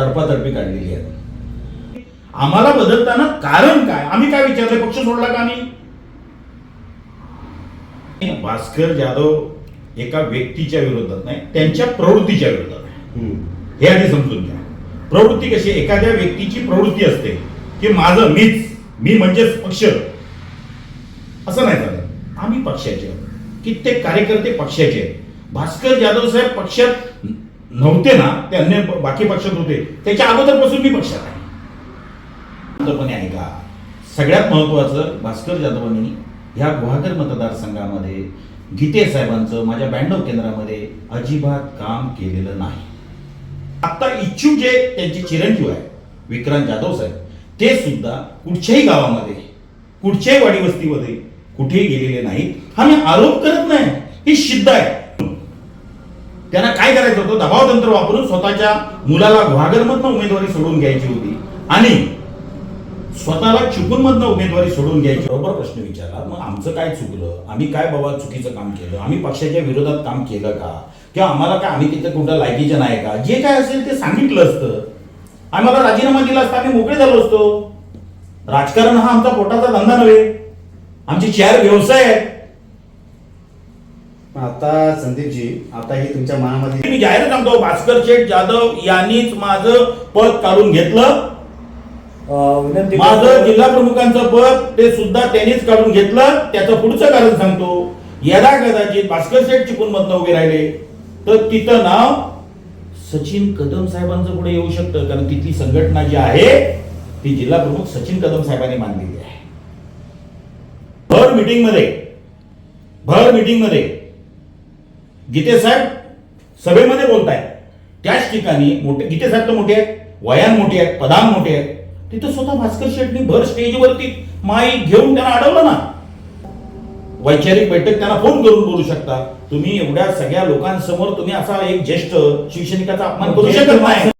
तडपातडपी काढलेली आहे. आम्हाला बदलताना कारण काय? आम्ही काय विचारलं? पक्ष सोडला का आम्ही? भास्कर जाधव एका व्यक्तीच्या विरोधात नाही त्यांच्या प्रवृत्तीच्या विरोधात हे आधी समजून घ्या. प्रवृत्ती कशी? एखाद्या व्यक्तीची प्रवृत्ती असते की माझं मीच मी म्हणजेच पक्ष. असं नाही झालं. आम्ही पक्षाचे. कित्येक कार्यकर्ते पक्षाचे आहेत. भास्कर जाधव साहेब पक्षात नव्हते ना ते अन्य बाकी पक्षात होते. त्याच्या अगोदरपासून मी पक्षात आहे. शांतपणे आहे का? सगळ्यात महत्वाचं भास्कर जाधवांनी ह्या गुहागर मतदारसंघामध्ये गीते साहेबांचं माझ्या ब्याण्णव केंद्रामध्ये अजिबात काम केलेलं नाही. आता इच्छुक जे त्यांचे चिरंजीव आहे विक्रांत जाधव साहेब ते सुद्धा कुठच्याही गावामध्ये कुठच्याही वाडी वस्तीमध्ये कुठेही गेलेले नाहीत. हा मी आरोप करत नाही. ही सिद्ध आहे. त्यांना काय करायचं होतं? दबाव तंत्र वापरून स्वतःच्या मुलाला गुहागरमधनं उमेदवारी सोडून घ्यायची होती. आणि स्वतःला चुकूनमधनं उमेदवारी सोडून घ्यायची. बरोबर प्रश्न विचारला. मग आमचं काय चुकलं? आम्ही काय बाबा चुकीचं काम केलं? आम्ही पक्षाच्या विरोधात काम केलं का? किंवा आम्हाला काय आम्ही तिथे कुठं लायकीचं नाही का? जे काय असेल ते सांगितलं असतं. आम्हाला राजीनामा दिला असता आम्ही मोकळे झालो असतो. राजकारण हा आमचा पोटाचा धंदा नव्हे. आमचे चार व्यवसाय आहेत. आता संदीपजी आता हे तुमच्या मनामध्ये मी जाहीर सांगतो भास्कर शेठ जाधव यांनीच माझं पद काढून घेतलं विनंती माझं करतो. जिल्हा प्रमुखांचं पद ते सुद्धा त्यांनीच काढून घेतलं त्याचं पुढचं कारण सांगतो यदा कदाचित भास्कर शेठ चिकून मधनं उभे राहिले तर तिथं नाव सचिन कदम साहेबांचं पुढे येऊ शकतं कारण तिथली संघटना जी आहे ती जिल्हा प्रमुख सचिन कदम साहेबांनी मानलेली आहे भर मीटिंगमध्ये भर मीटिंगमध्ये गीते साहेब सभेमध्ये बोलतायत. त्याच ठिकाणी मोठे गीते साहेब तर मोठे आहेत वयान मोठे आहेत पदान मोठे आहेत. तिथं स्वतः भास्कर शेटनी भर स्टेजवरती माईक घेऊन त्यांना अडवलं ना. वैचारिक बैठक त्यांना फोन करून बोलू शकता. तुम्ही एवढ्या सगळ्या लोकांसमोर तुम्ही असा एक ज्येष्ठ शिवसैनिकाचा अपमान करू शकत नाही.